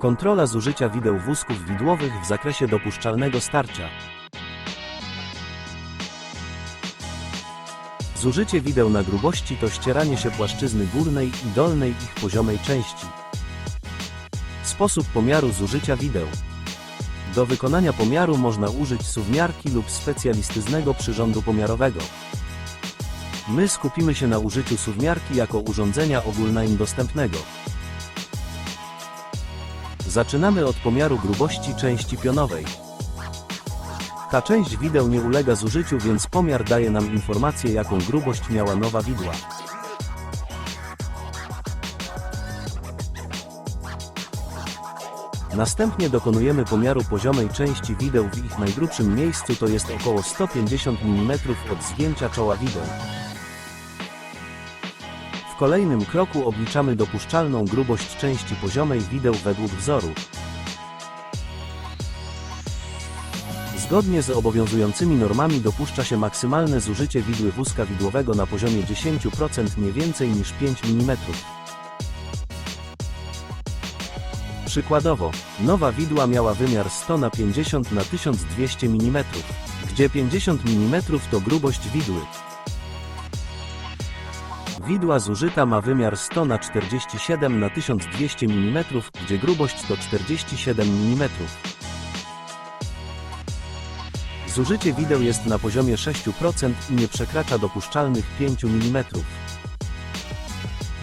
Kontrola zużycia wideł wózków widłowych w zakresie dopuszczalnego starcia. Zużycie wideł na grubości to ścieranie się płaszczyzny górnej i dolnej ich poziomej części. Sposób pomiaru zużycia wideł. Do wykonania pomiaru można użyć suwmiarki lub specjalistycznego przyrządu pomiarowego. My skupimy się na użyciu suwmiarki jako urządzenia ogólnaim dostępnego. Zaczynamy od pomiaru grubości części pionowej. Ta część wideł nie ulega zużyciu, więc pomiar daje nam informację, jaką grubość miała nowa widła. Następnie dokonujemy pomiaru poziomej części wideł w ich najgrubszym miejscu, to jest około 150 mm od zgięcia czoła wideł. Kolejnym kroku obliczamy dopuszczalną grubość części poziomej wideł według wzoru. Zgodnie z obowiązującymi normami dopuszcza się maksymalne zużycie widły wózka widłowego na poziomie 10% nie więcej niż 5 mm. Przykładowo, nowa widła miała wymiar 100 na 50 na 1200 mm, gdzie 50 mm to grubość widły. Widła zużyta ma wymiar 100 na 47 na 1200 mm, gdzie grubość to 47 mm. Zużycie wideł jest na poziomie 6% i nie przekracza dopuszczalnych 5 mm.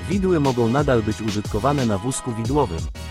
Widły mogą nadal być użytkowane na wózku widłowym.